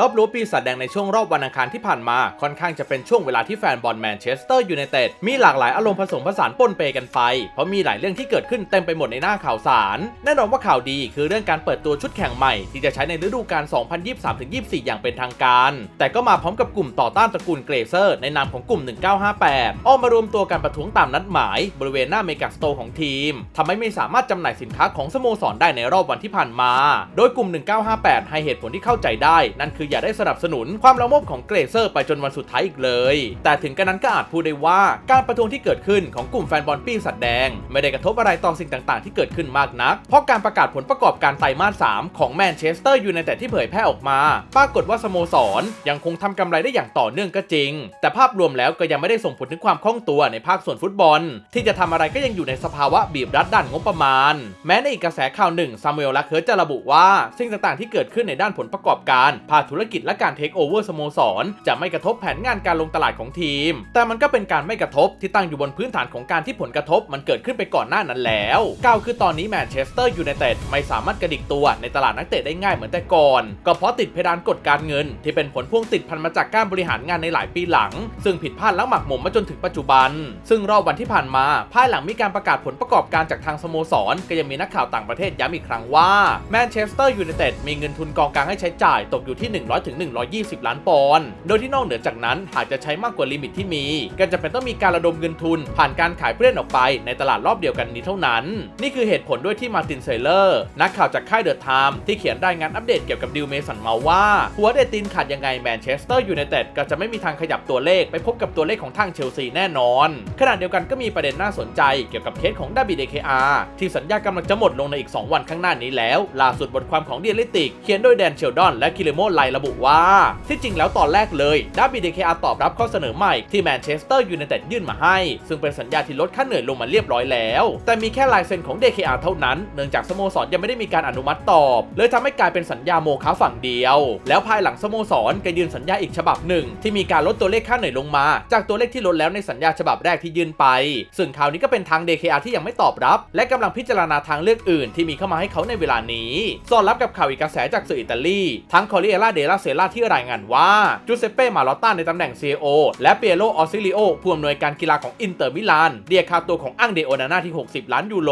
รอบรู้ปีศาจแดงในช่วงรอบวันอังคารที่ผ่านมา ค่อนข้างจะเป็นช่วงเวลาที่แฟนบอลแมนเชสเตอร์ยูไนเต็ดมีหลากหลายอารมณ์ผสมผสานปนเปกันไป เพราะมีหลายเรื่องที่เกิดขึ้นเต็มไปหมดในหน้าข่าวสาร แน่นอนว่าข่าวดีคือเรื่องการเปิดตัวชุดแข่งใหม่ ที่จะใช้ในฤดูกาล 2023-24 อย่างเป็นทางการ แต่ก็มาพร้อมกับกลุ่มต่อต้านตระกูลเกรเซอร์ในนามของกลุ่ม 1958 ออกมารวมตัวกันประท้วงตามนัดหมาย บริเวณหน้าเมกาสโตร์ของทีมทำให้ไม่สามารถจำหน่ายสินค้าของสโมสรได้ในรอบวันที่ผ่านมา โดยกลุ่ม 1958 ให้เหตุผลที่เข้าใจได้ นั่นคืออย่าได้สนับสนุนความละโมบของเกรเซอร์ไปจนวันสุดท้ายอีกเลย แต่ถึงกระนั้นก็อาจพูดได้ว่าการประท้วงที่เกิดขึ้นของกลุ่มแฟนบอลปีศาจแดง ไม่ได้กระทบอะไรต่อสิ่งต่างๆ ที่เกิดขึ้นมากนัก เพราะการประกาศผลประกอบการไตรมาส 3 ของแมนเชสเตอร์ยูไนเต็ดที่เผยแพร่ออกมา ปรากฏว่าสโมสรยังคงทำกำไรได้อย่างต่อเนื่องก็จริง แต่ภาพรวมแล้วก็ยังไม่ได้ส่งผลถึงความคล่องตัวในภาคส่วนฟุตบอล ที่จะทำอะไรก็ยังอยู่ในสภาวะบีบรัดด้านงบประมาณ แม้ในอีกกระแสข่าวหนึ่งซามูเอลลาเคิร์จะระบุว่าสิ่งต่างๆที่เกิดขึ้นในด้านผลประกอบการภาคธุุรกิจและการเทคโอเวอร์สโมสร จะไม่กระทบแผนงานการลงตลาดของทีม แต่มันก็เป็นการไม่กระทบที่ตั้งอยู่บนพื้นฐานของการที่ผลกระทบมันเกิดขึ้นไปก่อนหน้านั้นแล้วก้าวคือตอนนี้แมนเชสเตอร์ยูไนเต็ดไม่สามารถกระดิกตัวในตลาดนักเตะได้ง่ายเหมือนแต่ก่อน ก็เพราะติดเพดานกฎการเงิน ที่เป็นผลพ่วงติดพันมาจากการบริหารงานในหลายปีหลัง ซึ่งผิดพลาดและหมักหมมมาจนถึงปัจจุบัน ซึ่งรอบวันที่ผ่านมาภายหลังมีการประกาศผลประกอบการจากทางสโมสร ก็ยังมีนักข่าวต่างประเทศย้ำอีกครั้งว่าแมนเชสเตอร์ยูไนเต็ดมีเงินทุนกองกลางให้ใช้จ่ายตกอยู่ที่100ถึง120 ล้านปอนด์ โดยที่นอกเหนือจากนั้นหากจะใช้มากกว่าลิมิตที่มี ก็จะเป็นต้องมีการระดมเงินทุน ผ่านการขายผู้เล่นออกไปในตลาดรอบเดียวกันนี้เท่านั้น นี่คือเหตุผลด้วยที่มาร์ตินเซเลอร์นักข่าวจากค่ายเดอะไทม์ที่เขียนรายงานอัปเดตเกี่ยวกับดิวเมสันเมาว่า หัวเดตินขาดยังไงแมนเชสเตอร์ยูไนเต็ดก็จะไม่มีทางขยับตัวเลขไปพบกับตัวเลขของทางเชลซีแน่นอน ขณะเดียวกันก็มีประเด็นน่าสนใจเกี่ยวกับเคสของดาบิเดเคอาร์ที่สัญญากำลังจะหมดลงในอีก 2 วันข้างหน้านี้แล้วล่าสุดบทความของเดียลิติกเขียนโดยแดนเชลดอนและคิเลโมไลระบุว่า ที่จริงแล้วตอนแรกเลยดาบิเดเคอาตอบรับข้อเสนอใหม่ที่แมนเชสเตอร์ยูไนเต็ดยื่นมาให้ ซึ่งเป็นสัญญาที่ลดค่าเหนื่อยลงมาเรียบร้อยแล้ว แต่มีแค่ลายเซ็นของ DKR เท่านั้น เนื่องจากสโมสรยังไม่ได้มีการอนุมัติตอบ เลยทำให้กลายเป็นสัญญาโมฆะฝั่งเดียว แล้วภายหลังสโมสรก็ยื่นสัญญาอีกฉบับหนึ่ง ที่มีการลดตัวเลขค่าเหนื่อยลงมา จากตัวเลขที่ลดแล้วในสัญญาฉบับแรกที่ยื่นไป ซึ่งคราวนี้ก็เป็นทาง DKR ที่ยังไม่ตอบรับ และกำลังพิจารณาทางเลือกอื่น ที่มีเข้ามาให้เขาในเวลานี้สอดรับกับข่าวอีกกระแสจากสื่ออิตาลีทั้งคอริเอล่าเดลาเซล่าที่รายงานว่าจูเซเป้มาลอตตาในตำแหน่ง CEO และเปียโรออซิลิโอผู้อำนวยการกีฬาของอินเตอร์มิลานเรียกค่าตัวของอังเดโอนาน่าที่ 60 ล้านยูโร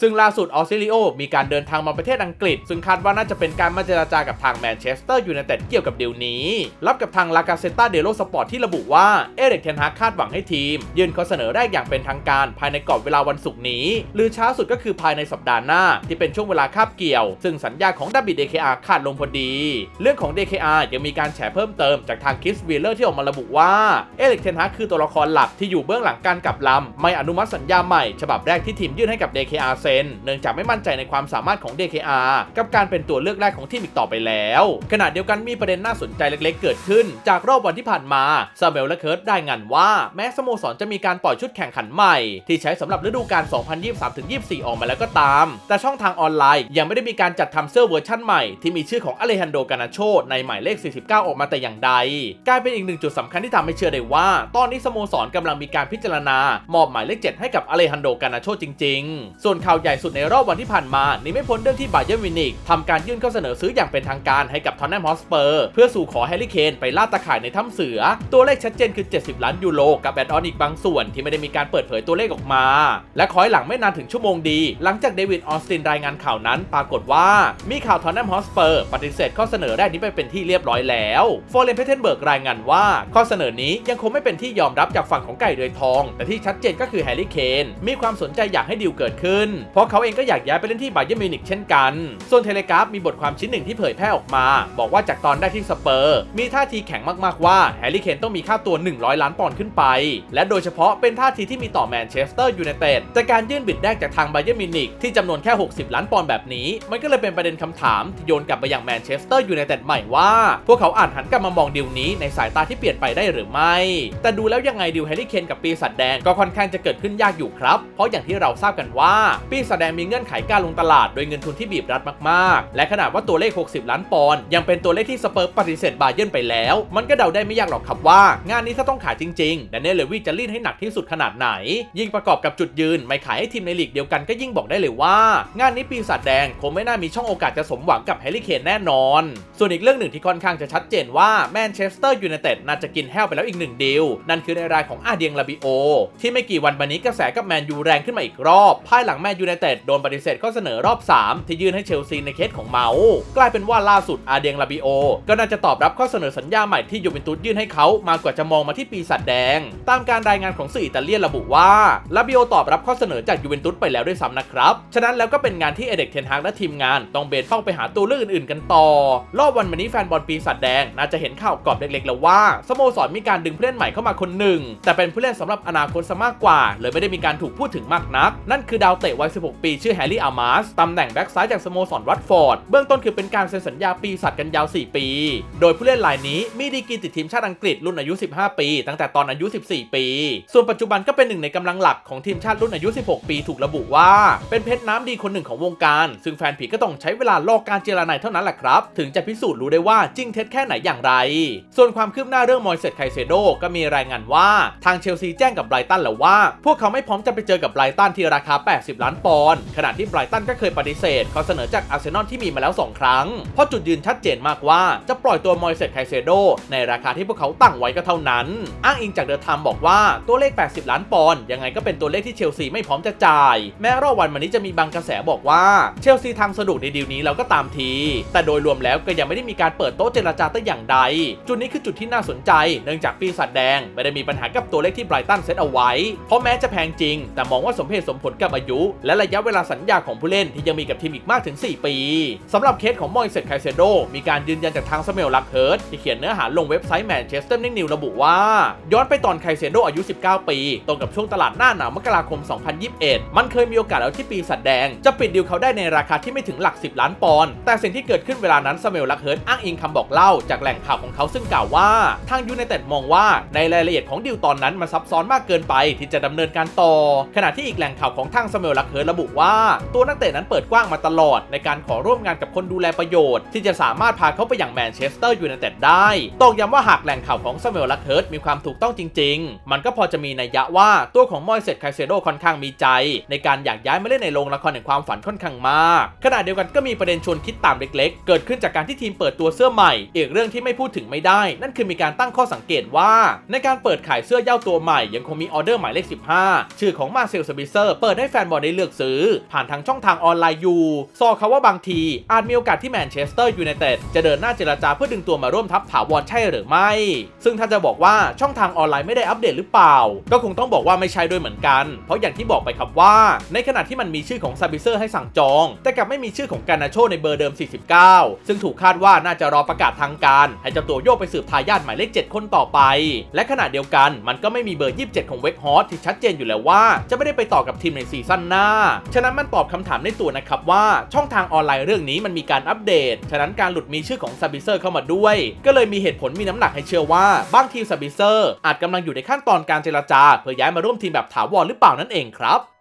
ซึ่งล่าสุดออซิลิโอมีการเดินทางมาประเทศอังกฤษ ซึ่งคาดว่าน่าจะเป็นการมาเจราจากับทางแมนเชสเตอร์ยูไนเต็ดเกี่ยวกับเดีลนี้ รับกับทางลากาเซต้าเดโลสปอร์ตที่ระบุว่าเอเด็กเทนฮาคาดหวังให้ทีม ยื่นข้อเสนอแรกอย่างเป็นทางการภายในกรอบเวลาวันศุกร์นี้ หรือช้าสุดก็คือภายในสัปดาห์หน้า ที่เป็นช่วงเวลาคาบเกี่ยว ซึ่งสัญญาของดับบิ DKR ขาดลงพอดี เรื่องของ DKR ยังมีการแฉเพิ่มเติมจากทางคิสวีเลอร์ที่ออกมาระบุว่า เอเล็กเทนฮากคือตัวละครหลักที่อยู่เบื้องหลังการกลับลำไม่อนุมัติสัญญาใหม่ฉบับแรกที่ทีมยื่นให้กับ DKR เซ็นเนื่องจากไม่มั่นใจในความสามารถของ DKR กับการเป็นตัวเลือกแรกของทีมอีกต่อไปแล้ว ขณะเดียวกันมีประเด็นน่าสนใจเล็กๆ เกิดขึ้น จากรอบวันที่ผ่านมาซาเบลและเคิร์ตได้งานว่าแม้สโมสรจะมีการปล่อยชุดแข่งขันใหม่ ที่ใช้สำหรับฤดูกาล 2023-24 ออกมาแล้วก็ตาม แต่ช่องทางออนไลน์ยังไม่ได้มีการจัดทำเสื้อเวอร์ชั่นใหม่ที่มีชื่อของอเลฮันโดกานาโชในหมายเลข 49 ออกมาแต่อย่างใด กลายเป็นอีกหนึ่งจุดสำคัญที่ทำให้เชื่อได้ว่า ตอนนี้สโมสรกำลังมีการพิจารณา มอบหมายเลข 7 ให้กับอเลฮันโดกานาโชจริง ๆ ส่วนข่าวใหญ่สุดในรอบวันที่ผ่านมานี่ไม่พ้นเรื่องที่บาเยอร์มิวนิกทำการยื่นข้อเสนอซื้ออย่างเป็นทางการให้กับทอนแนมฮอสเปอร์เพื่อสู่ขอแฮร์รี่เคนไปล่าตะข่ายในถ้ำเสือ ตัวเลขชัดเจนคือ 70 ล้านยูโรกับแอดออนอีกบางส่วนที่ไม่ได้มีการเปิดเผยตัวเลขออกมา และคอยหลังไม่นานถึงชั่วโมงดี หลังจากเดวิดออสตินรายงานข่าวนั้น ปรากฏว่ามีข่าวทอนแนมฮอสเปอร์ปฏิเสธข้อเสนอแรกนี้ไปเป็นที่เรียบร้อยแล้วฟอร์เรนเพเทนเบิร์กรายงานว่า ข้อเสนอนี้ยังคงไม่เป็นที่ยอมรับจากฝั่งของไก่เดือยทอง แต่ที่ชัดเจนก็คือแฮร์รี่เคนมีความสนใจอยากให้ดีลเกิดขึ้น เพราะเขาเองก็อยากย้ายไปเล่นที่บาเยอร์มิวนิกเช่นกัน ส่วนเทเลกราฟมีบทความชิ้นหนึ่งที่เผยแพร่ออกมา บอกว่าจากตอนได้ที่สเปอร์ มีท่าทีแข็งมากๆว่าแฮร์รี่เคนต้องมีค่าตัว 100 ล้านปอนด์ขึ้นไป และโดยเฉพาะเป็นท่าทีที่มีต่อแมนเชสเตอร์ยูไนเต็ดจากการยื่นบิดแรกจากทางบาเยอร์มิวนิกที่จำนวนแค่ 60 ล้านปอนด์แบบนี้ มันก็เลยเป็นประเด็นคำถามที่โยนกลับไปยังแมนเชสเตอร์ยูไนเต็ดใหม่ว่าพวกเขาอาจหันกลับมามองดีลนี้ในสายตาที่เปลี่ยนไปได้หรือไม่ แต่ดูแล้วยังไงดีลแฮร์รี่เคนกับปีศาจแดงก็ค่อนข้างจะเกิดขึ้นยากอยู่ครับ เพราะอย่างที่เราทราบกันว่า ปีศาจแดงมีเงื่อนไขการลงตลาดโดยเงินทุนที่บีบรัดมากๆ และขนาดว่าตัวเลข 60 ล้านปอนด์ยังเป็นตัวเลขที่สเปอร์ปฏิเสธบาเยิร์นไปแล้ว มันก็เดาได้ไม่ยากหรอกครับว่า งานนี้ถ้าต้องขายจริงๆแดนเนลเลวีจะรีดให้หนักที่สุดขนาดไหน ยิ่งประกอบกับจุดยืนไม่ขายให้ทีมในลีกเดียวกันก็ยิ่งบอกได้เลยว่า งานนี้ปีศาจแดงคงไม่น่ามีช่องโอกาสจะสมหวังกับแฮร์รี่เคนแน่นอน ส่วนอีกเรื่องหนึ่งที่ค่อนข้างจะชัดเจนว่าแมนเชสเตอร์ยูไนเต็ดน่าจะกินแห้วไปแล้วอีกหนึ่งดีลนั่นคือในรายของอาเดียงลาบิโอ ที่ไม่กี่วันมานี้กระแสกับแมนยูแรงขึ้นมาอีกรอบ ภายหลังแมนยูไนเต็ดโดนปฏิเสธข้อเสนอรอบ 3 ที่ยื่นให้เชลซีในเคสของเมาส์กลายเป็นว่าล่าสุดอาเดียงลาบิโอ ก็น่าจะตอบรับข้อเสนอสัญญาใหม่ที่ยูเวนตุสยื่นให้เขามากกว่าจะมองมาที่ปีศาจแดง ตามการรายงานของสื่ออิตาเลียนระบุว่าลาบิโอตอบรับข้อเสนอจากยูเวนตุสไปแล้วด้วยซ้ำนะครับฉะนั้นแล้วก็เป็นงานที่เอเด็กเทนฮากและทีมงานต้องเบนเป้าไปหาตัวเลือกอื่นๆกันต่อ รอบวันวันนี้แฟนบอลปีศาจแดง น่าจะเห็นข่าวกรอบเล็กๆ แล้วว่าสโมสรมีการดึงผู้เล่นใหม่เข้ามาคนหนึ่ง แต่เป็นผู้เล่นสำหรับอนาคตซะมากกว่า เลยไม่ได้มีการถูกพูดถึงมากนัก นั่นคือดาวเตะวัย 16 ปี ชื่อแฮร์รี่อาร์มาสตำแหน่งแบ็กซ้ายจากสโมสรวัตฟอร์ดเบื้องต้นคือเป็นการเซ็นสัญญาปีศาจกันยาว 4 ปี โดยผู้เล่นรายนี้มีดีกรีติดทีมชาติอังกฤษรุ่นอายุ 15 ปี ตั้งแต่ตอนอายุ 14 ปี ส่วนปัจจุบันก็เป็นหนึ่งในกำลังหลักของทีมชาติรุ่นอายุ 16 ปีถูกระบุว่า เป็นเพชรน้ำดีคนหนึ่งของวงการ ซึ่งแฟนผีก็ต้องใช้เวลาลอกการเจรนายเท่านั้นแหละครับ ถึงจะพิสูจน์รู้ได้ว่าจริงเท็จแค่ไหนอย่างไร ส่วนความคืบหน้าเรื่องมอยเซตไคเซโดก็มีรายงานว่าทางเชลซีแจ้งกับไบรตันแล้วว่า พวกเขาไม่พร้อมจะไปเจอกับไบรตันที่ราคา 80 ล้านปอนด์ขณะที่ไบรตันก็เคยปฏิเสธข้อเสนอจากอาร์เซนอลที่มีมาแล้ว 2 ครั้ง เพราะจุดยืนชัดเจนมากว่าจะปล่อยตัวมอยเซตไคเซโดในราคาที่พวกเขาตั้งไว้ก็เท่านั้น อ้างอิงจากเดอะไทม์บอกว่าตัวเลข 80 ล้านปอนด์ยังไงก็เป็นตัวเลขที่เชลซีไม่พร้อมจะจ่าย แม้รอบวันมานี้จะมีบางกระแสบอกว่าเชลซีทางสะดวกในดีลนี้แล้วก็ตามที แต่โดยรวมแล้วก็ยังไม่ได้มีการการเปิดโต๊ะเจรจาแต่อย่างใด จุดนี้คือจุดที่น่าสนใจ เนื่องจากปีศาจแดงไม่ได้มีปัญหากับตัวเลขที่ไบรตันเซตเอาไว้ เพราะแม้จะแพงจริง แต่มองว่าสมเหตุสมผลกับอายุ และระยะเวลาสัญญาของผู้เล่นที่ยังมีกับทีมอีกมากถึง 4 ปีสำหรับเคสของมอยเซตไคเซโดมีการยืนยันจากทางสเมลลักเฮิร์ตที่เขียนเนื้อหาลงเว็บไซต์แมนเชสเตอร์นินิวระบุว่า ย้อนไปตอนไคเซโดอายุ 19 ปี ตรงกับช่วงตลาดหน้าหนาวมกราคม 2021 มันเคยมีโอกาสแล้วที่ปีศาจแดง จะปิดดีลเขาได้ในราคาที่ไม่ถึงหลัก 10 ล้านปอนด์แต่สิ่งที่เกิดขึ้นเวลานั้นสเมลลักเฮิร์ตอ้างอิงคำบอกเล่าจากแหล่งข่าวของเขาซึ่งกล่าวว่า ทางยูไนเต็ดมองว่าในรายละเอียดของดีลตอนนั้นมันซับซ้อนมากเกินไปที่จะดำเนินการต่อ ขณะที่อีกแหล่งข่าวของทางสเมลลักเฮิร์ระบุว่า ตัวนักเตะนั้นเปิดกว้างมาตลอด ในการขอร่วมงานกับคนดูแลประโยชน์ ที่จะสามารถพาเขาไปอย่างแมนเชสเตอร์ยูไนเต็ดได้ตอกย้ำว่าหากแหล่งข่าวของสเมลลักเฮิร์มีความถูกต้องจริง ๆ มันก็พอจะมีนัยยะว่าตัวของมอยเซตไคเซโดค่อนข้างมีใจ ในการอยากย้ายมาเล่นในโรงละครแห่งความฝันค่อนข้างมาก ขณะเดียวกันก็มีประเด็นชวนคิดตามเล็ก ๆ เกิดขึ้นจากการที่ทีมเปิดตัวเสื้อใหม่ อีกเรื่องที่ไม่พูดถึงไม่ได้ นั่นคือมีการตั้งข้อสังเกตว่า ในการเปิดขายเสื้อเย้าตัวใหม่ยังคงมีออเดอร์หมายเลข 15 ชื่อของมาเซลสบิเซอร์เปิดให้แฟนบอลได้เลือกซื้อ ผ่านทางช่องทางออนไลน์อยู่ซอเขาว่าบางทีอาจมีโอกาสที่แมนเชสเตอร์ยูไนเต็ดจะเดินหน้าเจรจาเพื่อดึงตัวมาร่วมทัพถาวรใช่หรือไม่ ซึ่งถ้าจะบอกว่าช่องทางออนไลน์ไม่ได้อัปเดตหรือเปล่า ก็คงต้องบอกว่าไม่ใช่ด้วยเหมือนกัน เพราะอย่างที่บอกไปครับว่า ในขณะที่มันมีชื่อของซาบิเซอร์ให้สั่งจอง แต่กลับไม่มีชื่อของกานาโชในเบอร์เดิม 49 ซึ่งถูกคาดว่าน่าจะรอประกาศทางการ ให้เจ้าตัวโยกไปสืบทายาทหมายเลข 7 คนต่อไป และขณะเดียวกันมันก็ไม่มีเบอร์ 27 ของเวกฮอสที่ชัดเจนอยู่แล้วว่า จะไม่ได้ไปต่อกับทีมในซีซั่นหน้า ฉะนั้นมันตอบคำถามในตัวนะครับว่าช่องทางออนไลน์เรื่องนี้มันมีการอัปเดต ฉะนั้นการหลุดมีชื่อของซาบิเซอร์เข้ามาด้วย ก็เลยมีเหตุผลมีน้ำหนักให้เชื่อว่าบางทีมซาบิเซอร์อาจกำลังอยู่ในขั้นตอนการเจรจา เพื่อย้ายมาร่วมทีมแบบถาวรหรือเปล่านั่นเองครับ